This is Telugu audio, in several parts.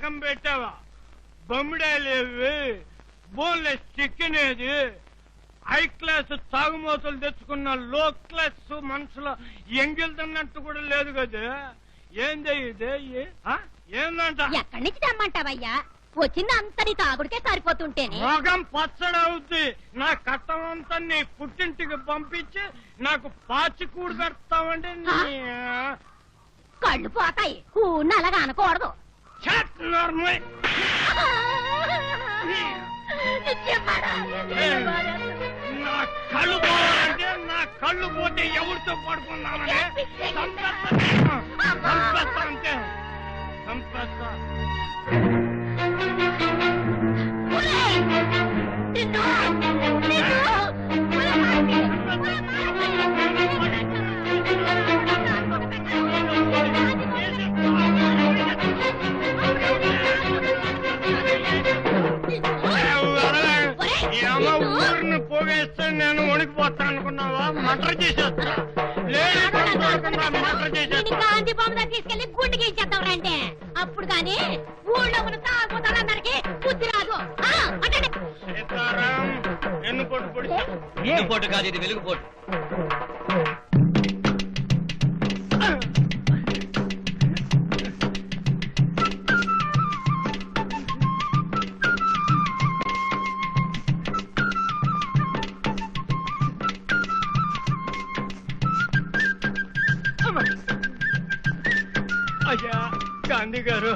పానకం పెట్టావా? బొమ్మిడాలేవి బోన్లెస్ చికెన్ ఏది హై క్లాస్ తాగుమోతలు తెచ్చుకున్న లో క్లాస్ మనుషుల ఎంగిల్తున్నట్టు కూడా లేదు కదా. ఏంది ఇది? ఏందంట? ఎక్కడి నుంచి తెమ్మంటావయ్యా? వచ్చింది అంతని తాగుడికే సరిపోతుంటేనే. రోగం పచ్చడవుద్ది నా కట్టమంతా నీ పుట్టింటికి పంపించి నాకు పాచి కూడు పెడతామంటే నీ కళ్ళు పోతాయి. కూని అలాగా అనకూడదు? నా కళ్ళు పోవాలంటే నా కళ్ళు పోతే ఎవరితో పడుకున్నామని చంపేస్తా అంటే అంతే గాంధీ బొమ్మ దగ్గర తీసుకెళ్ళి గుండెకి ఇచ్చేద్దాం రండి అప్పుడు కానీ ఊళ్ళో ఉన్న తాగుతారందరికి బుద్ధి రాదు. ఎన్ను వెలుగు పోటు కాదు ఇది వెలుగు పోటు. గాంధీ గారు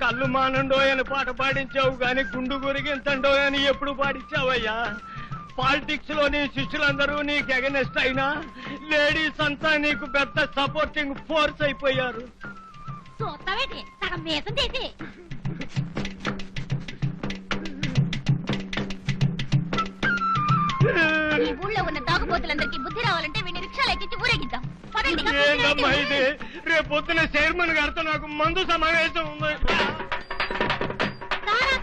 కళ్ళు మానండో అని పాట పాడించావు గాని గుండు గురిగింతండో అని ఎప్పుడు పాడించావయ్యా? పాలిటిక్స్లో నీ శిష్యులందరూ నీకు ఎగనెస్ట్ అయినా లేడీస్ అంతా నీకు పెద్ద సపోర్టింగ్ ఫోర్స్ అయిపోయారు. చూస్తావేంటి? సగం మీసం తీసి. ఈ ఊళ్ళో ఉన్న తాగుబోతులందరికీ బుద్ధి రావాలంటే వీడిని రిక్షాలు ఎక్కించి ఊరేగిద్దాం. పదండి. ఏంటమ్మా ఇది? రేపు పొద్దున చైర్మన్ గారితో నాకు మందు సమావేశం ఉంది. తారా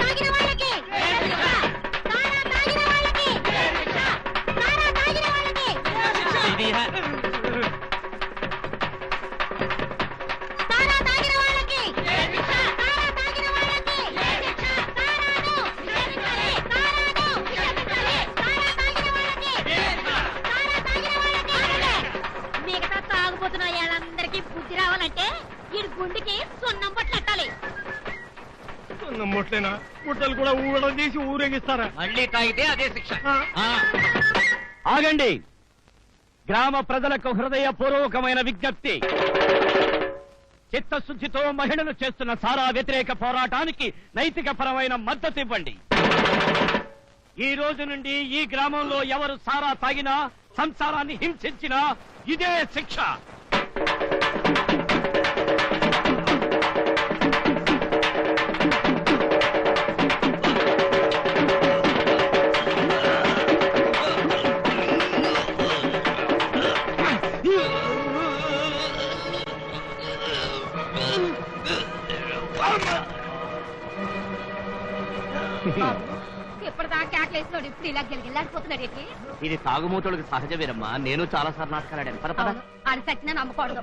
ఉన్న ముట్లేనా ముట్టలు కూడా ఊడదీసి ఊరేగిస్తారా? మళ్ళీ తాగితే అదే శిక్ష. ఆ. ఆగండి. గ్రామ ప్రజలకు హృదయపూర్వకమైన విజ్ఞప్తి. చిత్తశుద్ధితో మహిళలు చేస్తున్న సారా వ్యతిరేక పోరాటానికి నైతిక పరమైన మద్దతు ఇవ్వండి. ఈ రోజు నుండి ఈ గ్రామంలో ఎవరు సారా తాగినా సంసారాన్ని హింసించినా ఇదే శిక్ష. ఇది తాగుమూతులకు సహజమేనమ్మా. నేను చాలా సార్లు నాటకాలాడాను. పద పద. అవును, ఆడు సచ్చినా నమ్మకూడదు.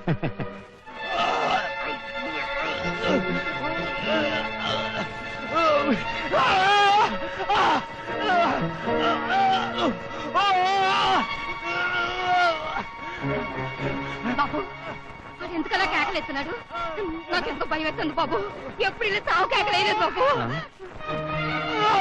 బాబు ఎందుకలా కేకలేస్తున్నాడు? నాకు ఎందుకు భయం వేస్తుంది బాబు? ఎప్పుడు ఇలా చావు కేకలేదు బాబు?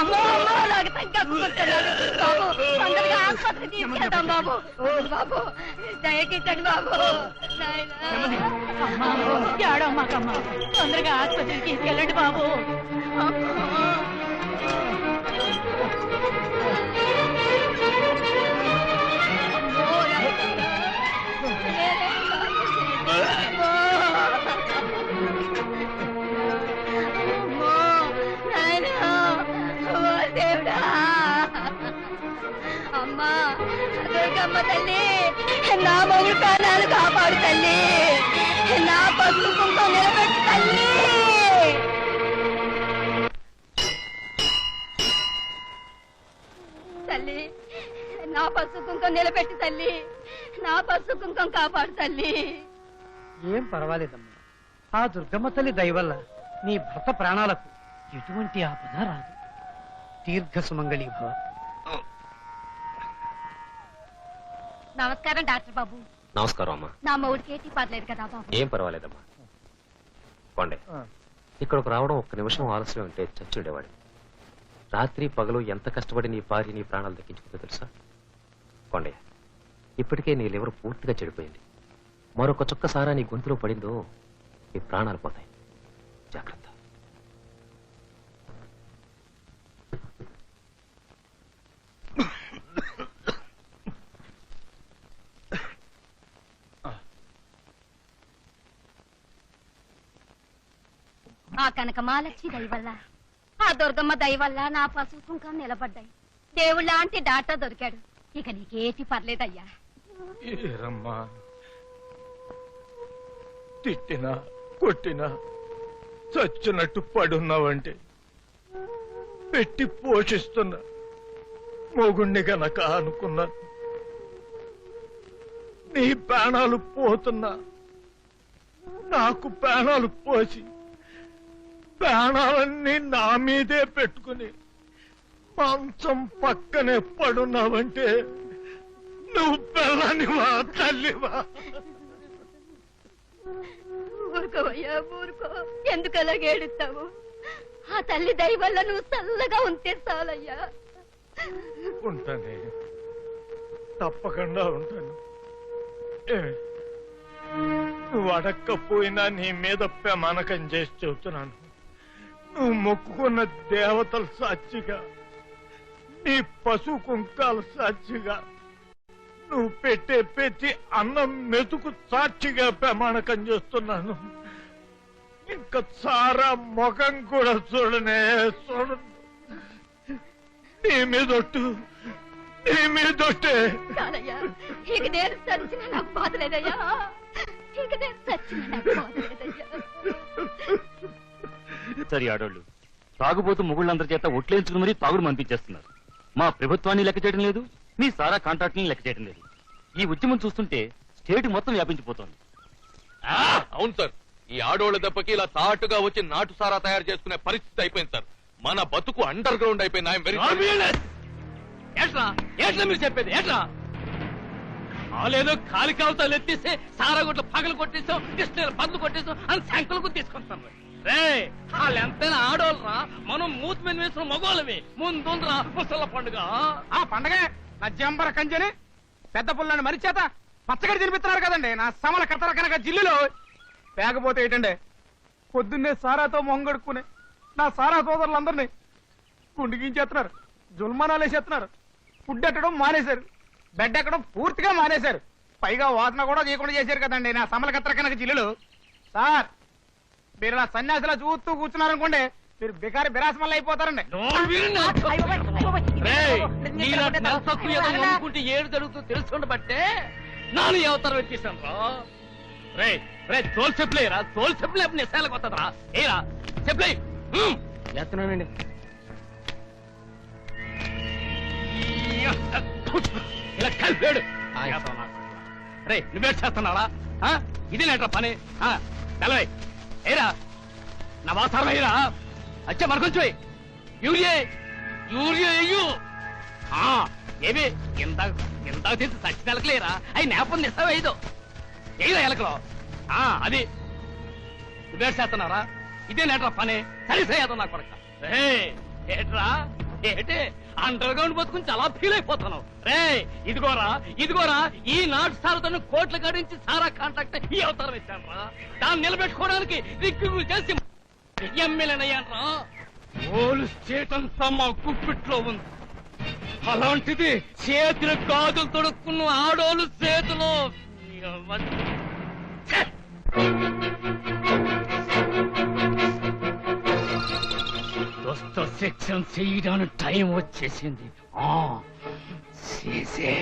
అమ్మో! అమ్మో నాకు బాబు తొందరగా ఆసుపత్రికి తీసుకెళ్తాం బాబు. బాబు దయకించండి బాబు. తొందరగా ఆసుపత్రికి తీసుకెళ్ళండి బాబు. అమ్మ తల్లి. నా మొగుడు ప్రాణాలు కాపాడు తల్లి. నా పసుపు కుంకుమ నిలబెట్టు తల్లి. తల్లి నా పసుపు కుంకుమ నిలబెట్టు తల్లి. నా పసుపు కుంకుమ కాపాడు తల్లి. ఏం పర్వాలేదమ్మా. ఆ దుర్గమ్మ తల్లి దయవల్ల నీ భర్త ప్రాణాలకు ఎటువంటి ఆపద రాదు. దీర్ఘ సుమంగళి నమస్కారం డాక్టర్ బాబు. నమస్కారం అమ్మా. నా మొగుడికి ఏటి పర్లేదు కదా బాబు. ఏం పర్వాలేదమ్మా. కొండే ఇక్కడికి రావడం ఒక్క నిమిషం ఆలస్యం ఉంటే చచ్చుండేవాడు రాత్రి పగలు ఎంత కష్టపడి నీ భార్య నీ ప్రాణాలు దక్కించుకుందో తెలుసా? కొండయ్య ఇప్పటికే నీ లివర్ పూర్తిగా చెడిపోయింది. మరొక చుక్క సారా నీ గొంతులో పడిందో నీ ప్రాణాలు పోతాయి. జాగ్రత్త. ఆ కనక లక్ష్మి దయ వల్ల ఆ దుర్గమ్మ దయ వల్ల నా పసుపు కుంకం నిలబడ్డాయి. దేవుళ్ళ లాంటి డాక్టర్ దొరికాడు. ఇక నీకేటి పర్లేదయ్యా. ఏరమ్మా. తిట్టినా కొట్టినా చచ్చినట్టు పడున్నావంటే. పెట్టి పోషిస్తున్నా. మొగుణ్ణి గనక అనుకున్నా. నీ ప్రాణాలు పోతున్నా. నాకు ప్రాణాలు పోసి ప్రాణాలన్నీ నా మీదే పెట్టుకుని మంచం పక్కనే పడున్నావంటే నువ్వు పిల్లనివా తల్లివా? ఊరుకోవయ్యా ఊరుకో. ఎందుకు అలాగే ఏడుస్తావు? ఆ తల్లి దయ వల్ల నువ్వు చల్లగా ఉంటే చాలయ్యా. ఉంటానే. తప్పకుండా ఉంటాను. ఏ, నువ్వు అడక్కపోయినా నీ మీద ప్రమాణకం చేసి చెబుతున్నాను. నువ్వు మొక్కుకున్న దేవతల సాక్షిగా నీ పశు కుంకాల సాక్షిగా నువ్వు పెట్టే పెట్టి అన్నం మెతుకు సాక్షిగా ప్రమాణకం చేస్తున్నాను. ఇంకా సారా ముఖం కూడా చూడనే చూడ నీ మీదొట్టు నీ మీదొట్టే ఇక నేను చచ్చిన నాకు బాధ లేదయ్యా ఇక నేను చచ్చిన నాకు బాధ లేదయ్యా సరి ఆడోళ్ళు. తాగుబోతు మొగుళ్ళందరి చేత ఒట్లేంచుకుని మరీ తాగుడు పంపించేస్తున్నారు. మా ప్రభుత్వాన్ని లెక్క చేయడం లేదు మీ సారా కాంట్రాక్ట్ని లెక్క చేయడం లేదు. ఈ ఉద్యమం చూస్తుంటే స్టేట్ మొత్తం వ్యాపించిపోతోంది. అవును సార్. ఈ ఆడోళ్ళ దెబ్బకి ఇలా తాటుగా వచ్చి నాటు సారా తయారు చేసుకునే పరిస్థితి అయిపోయింది సార్. మన బతుకు అండర్ గ్రౌండ్ అయిపోయింది ఐఎమ్ వెరీ ఏట్రా? ఏట్లా మీరు చెప్పేది? ఏట్రా? కాలి కావతాలు ఎత్తేస్తే సారా గుట్ల పగలు కొట్టేసాం డిస్టేలు పండ్లు కొట్టేసాం అని సంకలకు తీసుకొస్తాం రే వాళ్ళు ఎంతైనా ఆడోళ్ళరా? మనం మూతి మీద వేసిన మగోళ్ళవి. ముందురా ముసల పండుగ. ఆ పండగ నా జంబర కంచెని పెద్ద పుల్లని మరిచేత పచ్చగడి తినిపిస్తున్నారు కదండి. నా సమల కథల కనుక జిల్లులో. పేకపోతే ఏంటండి? పొద్దున్నే సారాతో మొంగడుక్కునే నా సారా సోదరులందరినీ గుండిగించేస్తున్నారు. జుల్మానాలు వేసేస్తున్నారు. ఫుడ్ ఎట్టడం మానేశారు. బెడ్ ఎక్కడం పూర్తిగా మానేశారు. పైగా వాసన కూడా చేయకుండా చేశారు కదండి నా సమల కత్తర కనుక జిల్లులు. సార్ మీరు నా సన్యాసిలా చూస్తూ కూర్చున్నారనుకోండి మీరు బికారి బిరాసమల్ల అయిపోతారండి. నమ్ముకుంటే ఏడు జరుగుతుందో తెలుసుకుండబట్టే నాను ఏ అవతారం ఎత్తిస్తాను రా. రే రే తోలు చెప్పులేరా తోలు చెప్పులే నిశాలకు వస్తుందిరా ఏరా చెప్పులే చేస్తున్నానండి ఇలా కలిపాడు రే నువ్వే చేస్తున్నావా ఆ? ఇది నేట్రా పని? ఆ, తెలవై ఏరా? నా వాసారం అయ్యరా అచ్చే మరకొంచెం యూరియే యూరియా అయ్యు ఆ, ఏమి? ఎంత ఎంత తీసి సచ్చి నెలకలేరా అవి నేపం ఇస్తావా ఐదు ఏదో? ఎలకలో. ఆ, అది. నువ్వే చేస్తున్నారా ఇదే నేటరా పని. సరిసేయదు నా కొరక ఏట్రా? ఏటే? అండర్ గ్రౌండ్ బతుకుని చాలా ఫీల్ అయిపోతున్నావు. రే ఇదిగోరా ఇదిగోరా ఈ నాటు సారతో కోట్లు గడించి సారా కాంట్రాక్ట్ ఈ అవతారం ఇచ్చాను రా. దాన్ని నిలబెట్టుకోవడానికి రిక్రూట్ చేసి ఎమ్మెల్యేనయ్యాను ఓలు స్టేట్ అంతా మా కుప్పిట్లో ఉంది. అలాంటిది చేతులు గాజులు తొడుక్కున్న ఆడోలు చేతిలో. ఛే! సెక్షన్ చేయడానికి టైం వచ్చేసింది ఆ చేసే